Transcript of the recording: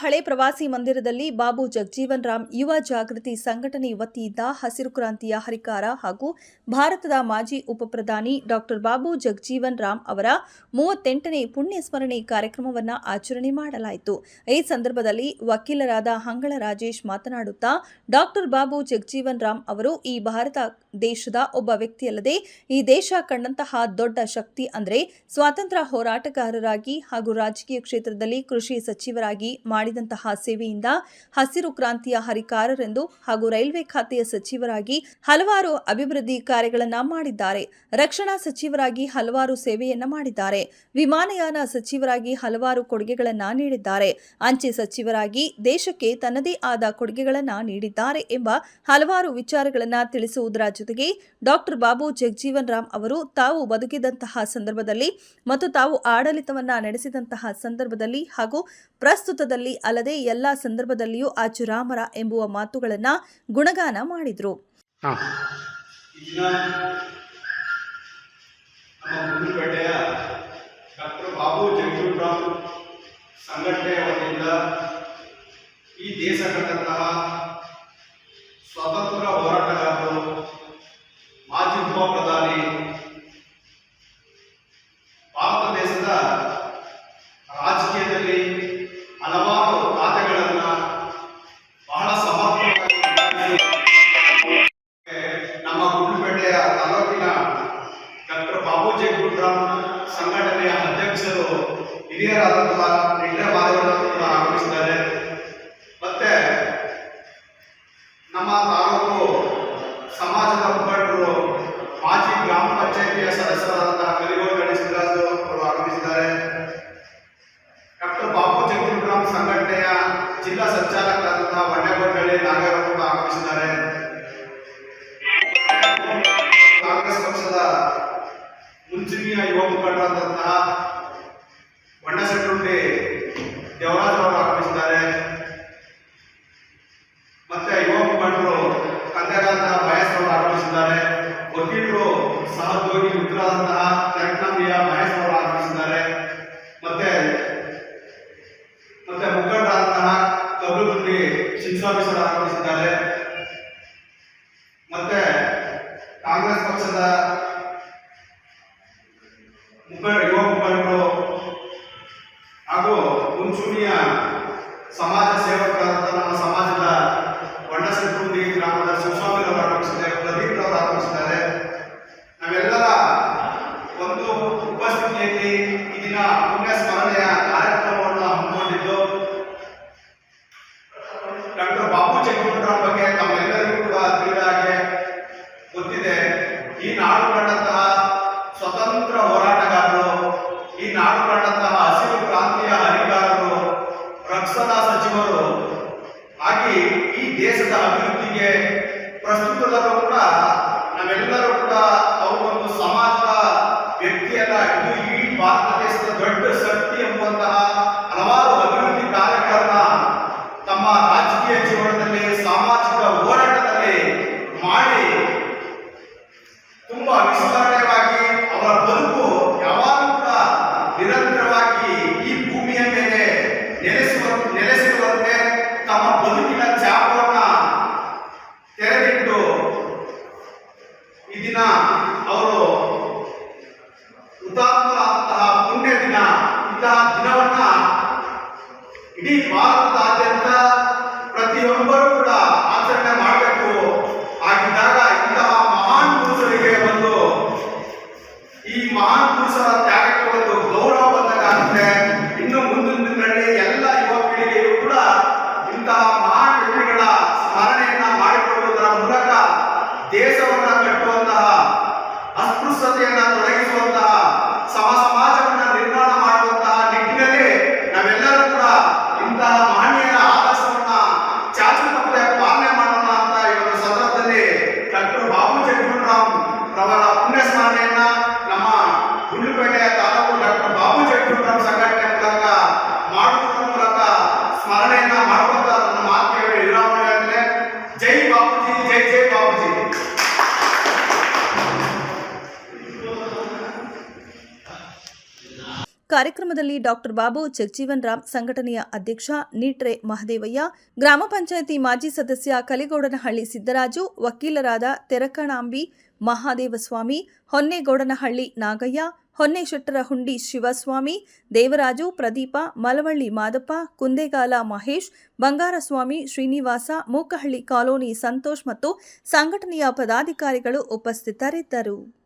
ಹಳೆ ಪ್ರವಾಸಿ ಮಂದಿರದಲ್ಲಿ ಬಾಬು ಜಗಜೀವನ್ ರಾಮ್ ಯುವ ಜಾಗೃತಿ ಸಂಘಟನೆ ವತಿಯಿಂದ ಹಸಿರು ಕ್ರಾಂತಿಯ ಹರಿಕಾರ ಹಾಗೂ ಭಾರತದ ಮಾಜಿ ಉಪಪ್ರಧಾನಿ ಡಾಕ್ಟರ್ ಬಾಬು ಜಗಜೀವನ್ ರಾಮ್ ಅವರ ಮೂವತ್ತೆಂಟನೇ ಪುಣ್ಯ ಸ್ಮರಣೆ ಕಾರ್ಯಕ್ರಮವನ್ನು ಆಚರಣೆ ಮಾಡಲಾಯಿತು. ಈ ಸಂದರ್ಭದಲ್ಲಿ ವಕೀಲರಾದ ಹಂಗಳ ರಾಜೇಶ್ ಮಾತನಾಡುತ್ತಾ, ಡಾಕ್ಟರ್ ಬಾಬು ಜಗಜೀವನ್ ರಾಮ್ ಅವರು ಈ ಭಾರತ ದೇಶದ ಒಬ್ಬ ವ್ಯಕ್ತಿಯಲ್ಲದೆ, ಈ ದೇಶ ಕಂಡಂತಹ ದೊಡ್ಡ ಶಕ್ತಿ ಅಂದರೆ ಸ್ವಾತಂತ್ರ್ಯ ಹೋರಾಟಗಾರರಾಗಿ ಹಾಗೂ ರಾಜಕೀಯ ಕ್ಷೇತ್ರದಲ್ಲಿ ಕೃಷಿ ಸಚಿವರಾಗಿ ಮಾಡಿದಂತಹ ಸೇವೆಯಿಂದ ಹಸಿರು ಕ್ರಾಂತಿಯ ಹರಿಕಾರರೆಂದು ಹಾಗೂ ರೈಲ್ವೆ ಖಾತೆಯ ಸಚಿವರಾಗಿ ಹಲವಾರು ಅಭಿವೃದ್ಧಿ ಕಾರ್ಯಗಳನ್ನು ಮಾಡಿದ್ದಾರೆ. ರಕ್ಷಣಾ ಸಚಿವರಾಗಿ ಹಲವಾರು ಸೇವೆಯನ್ನ ಮಾಡಿದ್ದಾರೆ. ವಿಮಾನಯಾನ ಸಚಿವರಾಗಿ ಹಲವಾರು ಕೊಡುಗೆಗಳನ್ನ ನೀಡಿದ್ದಾರೆ. ಅಂಚೆ ಸಚಿವರಾಗಿ ದೇಶಕ್ಕೆ ತನ್ನದೇ ಆದ ಕೊಡುಗೆಗಳನ್ನ ನೀಡಿದ್ದಾರೆ ಎಂಬ ಹಲವಾರು ವಿಚಾರಗಳನ್ನ ತಿಳಿಸುವುದರ ಜೊತೆಗೆ ಡಾಕ್ಟರ್ ಬಾಬು ಜಗಜೀವನ್ ರಾಮ್ ಅವರು ತಾವು ಬದುಕಿದಂತಹ ಸಂದರ್ಭದಲ್ಲಿ ಮತ್ತು ತಾವು ಆಡಳಿತವನ್ನ ನಡೆಸಿದಂತಹ ಸಂದರ್ಭದಲ್ಲಿ ಹಾಗೂ ಪ್ರಸ್ತುತದಲ್ಲಿ ಅಲ್ಲದೆ ಎಲ್ಲ ಸಂದರ್ಭದಲ್ಲಿಯೂ ಅಜರಾಮರ ಎಂಬುವ ಮಾತುಗಳನ್ನ ಗುಣಗಾನ ಮಾಡಿದ್ರು. ಹಾಂ. ಇಲ್ಲಿನ ನಮ್ಮ ಗುಂಡ್ಲುಪೇಟೆಯ ಡಾಕ್ಟರ್ ಬಾಬು ಜಗಜೀವರಾಮ್ ಸಂಘಟನೆಯ ವತಿಯಿಂದ ಈ ದೇಶ ಕಂಡಂತಹ ಹಿರಿಯರಾದಂತಹ ಹಿರಿಯ ಮಾದೇವರವರು ಕೂಡ ಆಗಮಿಸಿದ್ದಾರೆ ಮತ್ತೆ ನಮ್ಮ ತಾಲೂಕು ಸಮಾಜದ ಮುಖಂಡರು, ಮಾಜಿ ಗ್ರಾಮ ಪಂಚಾಯಿತಿಯ ಸದಸ್ಯರಾದಂತಹ ಕಲಿಗೋಲ್ ಗಣೇಶರಾಜು ಅವರು ಆಗಮಿಸಿದ್ದಾರೆ. ಡಾಕ್ಟರ್ ಬಾಬು ಜಗಜೀವರಾಮ್ ಸಂಘಟನೆಯ ಜಿಲ್ಲಾ ಸಂಚಾಲಕರಾದಂತಹ ಬಂಡೆಗೊಂಡಳ್ಳಿ ನಾಗರು ಕೂಡ ಆಗಮಿಸಿದ್ದಾರೆ. ಕಾಂಗ್ರೆಸ್ ಪಕ್ಷದ ಮುಂಚೂಣಿಯ ಯುವ ಮುಖಂಡರಾದಂತಹ ಬಣ್ಣಸೆಟ್ಟುಂಡಿ ದೇವರಾಜ್ ಅವರು ಆಗಮಿಸಿದ್ದಾರೆ ಮತ್ತೆ ಯುವ ಮುಖಂಡರು ಕಂದೆಗಾದ ಮಹೇಶ್ ಅವರು ಆಗಮಿಸಿದ್ದಾರೆ ವಕೀಲರು ಸಹೋದ್ಯೋಗಿ ಮಿತ್ರರಾದಂತಹ ಜಗನ್ನಾಥಿಯ ಮಹೇಶ್ ಅವರು ಆಗಮಿಸಿದ್ದಾರೆ ಮತ್ತೆ ಮತ್ತೆ ಮುಖಂಡರಾದಂತಹ ಕಬ್ಬುಗುಂಡಿ ಚಿನ್ಸ್ವಾಮಿ ಸರ್ ಆಗಮಿಸಿದ್ದಾರೆ ಮತ್ತೆ ಕಾಂಗ್ರೆಸ್ ಪಕ್ಷದ ಮುಖಂಡ ಯುವ ಮುಖಂಡರು ಹಾಗೂ ಮುಂಚೂಣಿಯ ಸಮಾಜ ಸೇವಕರಾದಂಥ ನಮ್ಮ ಸಮಾಜದ ಬಣ್ಣಸೆಟ್ಟುಂಡಿ ಗ್ರಾಮದ ಶಿವಸ್ವಾಮಿ ಅವರು ಆಗಮಿಸಿದ್ದಾರೆ ಪ್ರದೀಪ್ ಅವರು ಆಗಮಿಸಿದ್ದಾರೆ ನಾವೆಲ್ಲರ ಒಂದು ಉಪಸ್ಥಿತಿಯಲ್ಲಿ ಈ ದಿನ ಪುಣ್ಯ ಸ್ಮರಣೆಯ ಕಾರ್ಯಕ್ರಮವನ್ನು ಹಮ್ಮಿಕೊಂಡಿದ್ದು ಡಾಕ್ಟರ್ ಬಾಬು ಬಗ್ಗೆ ತಮ್ಮೆಲ್ಲರಿಗೂ ಕೂಡ ತಿಳಿದ ಹಾಗೆ ಗೊತ್ತಿದೆ. ಈ ನಾಡು ಕಂಡಂತಹ ಸ್ವತಂತ್ರ ಹೋರಾಟಗಾರರು, ಈ ನಾಡು ಕಂಡಂತಹ ಹಸಿರು ಕ್ರಾಂತಿಯ ಹರಿಕಾರರು, ರಕ್ಷಣಾ ಸಚಿವರು, ಹಾಗೆ ಈ ದೇಶದ ಅಭಿವೃದ್ಧಿಗೆ ಪ್ರಸ್ತುತದಲ್ಲೂ ಕೂಡ ನಾವೆಲ್ಲರೂ ಕೂಡ ಅವರೊಂದು ಸಮಾಜದ ವ್ಯಕ್ತಿಯಲ್ಲ. ಇದು ಈ ಭಾರತ ದೇಶದ ದೊಡ್ಡ ಅವರು ಹುತಾತ್ಮರಾದಂತಹ ಪುಣ್ಯ ದಿನ, ಇಂತಹ ದಿನವನ್ನ ಇಡೀ ಭಾರತದಾದ್ಯಂತ ಪ್ರತಿಯೊಬ್ಬರೂ ಕೂಡ ಆಚರಣೆ ಮಾಡಬೇಕು. ಆಗಿದ್ದಾಗ ಇಂತಹ ಮಹಾನ್ ಪುರುಷರಿಗೆ ಒಂದು ಈ ಮಹಾನ್ ಪುರುಷರ ತ್ಯಾಗಕ್ಕೆ ಒಂದು ಗೌರವ ಬಂದಾಗುತ್ತೆ ಇನ್ನು ಮುಂದಿನ ചെയ്യേണ്ടാത്തത് ಕಾರ್ಯಕ್ರಮದಲ್ಲಿ ಡಾಕ್ಟರ್ ಬಾಬು ಜಗಜೀವನ್ ರಾಮ್ ಸಂಘಟನೆಯ ಅಧ್ಯಕ್ಷ ನೀಟ್ರೆ ಮಹದೇವಯ್ಯ, ಗ್ರಾಮ ಪಂಚಾಯಿತಿ ಮಾಜಿ ಸದಸ್ಯ ಕಲಿಗೌಡನಹಳ್ಳಿ ಸಿದ್ದರಾಜು, ವಕೀಲರಾದ ತೆರಕಣಾಂಬಿ ಮಹಾದೇವಸ್ವಾಮಿ, ಹೊನ್ನೇಗೌಡನಹಳ್ಳಿ ನಾಗಯ್ಯ ಹೊನ್ನೆ ಶೆಟ್ಟರ ಹೊನ್ನೆಶೆಟ್ಟರಹುಂಡಿ ಶಿವಸ್ವಾಮಿ, ದೇವರಾಜು ಪ್ರದೀಪ, ಮಲವಳ್ಳಿ ಮಾದಪ್ಪ, ಕುಂದೇಗಾಲ ಮಹೇಶ್, ಬಂಗಾರಸ್ವಾಮಿ ಶ್ರೀನಿವಾಸ, ಮೂಕಹಳ್ಳಿ ಕಾಲೋನಿ ಸಂತೋಷ್ ಮತ್ತು ಸಂಘಟನೆಯ ಪದಾಧಿಕಾರಿಗಳು ಉಪಸ್ಥಿತರಿದ್ದರು.